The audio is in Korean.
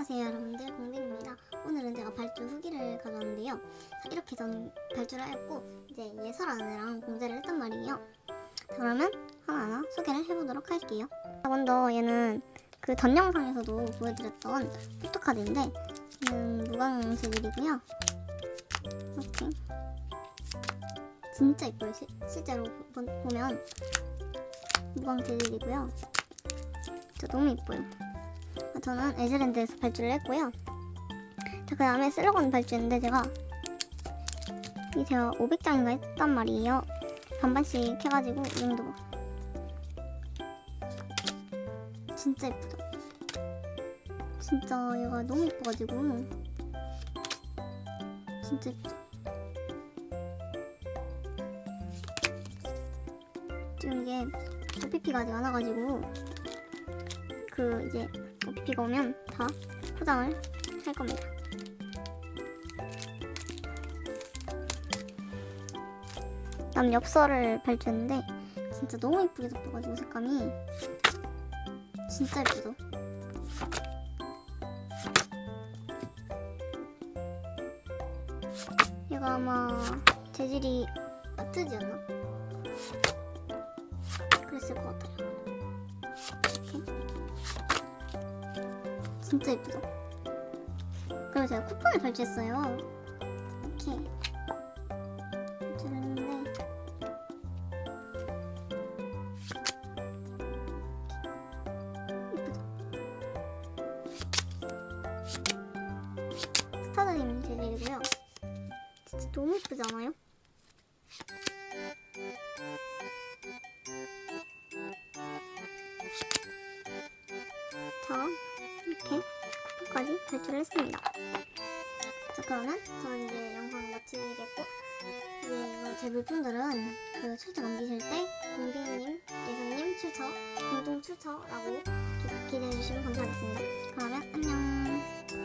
안녕하세요 여러분들. 공빈입니다. 오늘은 제가 발주 후기를 가져왔는데요. 자, 이렇게 전 발주를 했고 이제 예설아내랑 공제를 했단 말이에요. 자, 그러면 하나하나 소개를 해보도록 할게요. 자, 먼저 얘는 그 전 영상에서도 보여드렸던 포토카드인데 얘는 무광 재질이고요. 이렇게. 진짜 이뻐요. 시, 실제로 보, 보면 무광 재질이고요. 진짜 너무 이뻐요 저는 에즈랜드에서 발주를 했고요. 자, 그 다음에 슬로건 발주했는데 제가 이 제가 500장인가 했단 말이에요. 반반씩 해가지고 이 정도 봐. 진짜 예쁘죠? 진짜 얘가 너무 예뻐가지고 진짜 예쁘죠? 지금 이게 OPP가 아직 안 와가지고 그 이제 비가 오면 다 포장을 할 겁니다. 남 엽서를 발주했는데 진짜 너무 예쁘게 덮여가지고 색감이 진짜 예쁘죠? 얘가 아마 재질이 마트지였나? 그랬을 것 같아요. 진짜 예쁘죠? 그리고 제가 쿠폰을 발주했어요. 이렇게 발주를 했는데 예쁘죠? 스타드림 재질이고요. 진짜 너무 예쁘지 않아요? 자, 이렇게 쿠폰까지 발주를 했습니다. 자, 그러면 저는 이제 영상 마치겠고, 이제 이거 제 물품들은 그 출처 남기실 때 공빈님, 예수님 출처, 공동 출처라고 기- 기대해 주시면 감사하겠습니다. 그러면 안녕.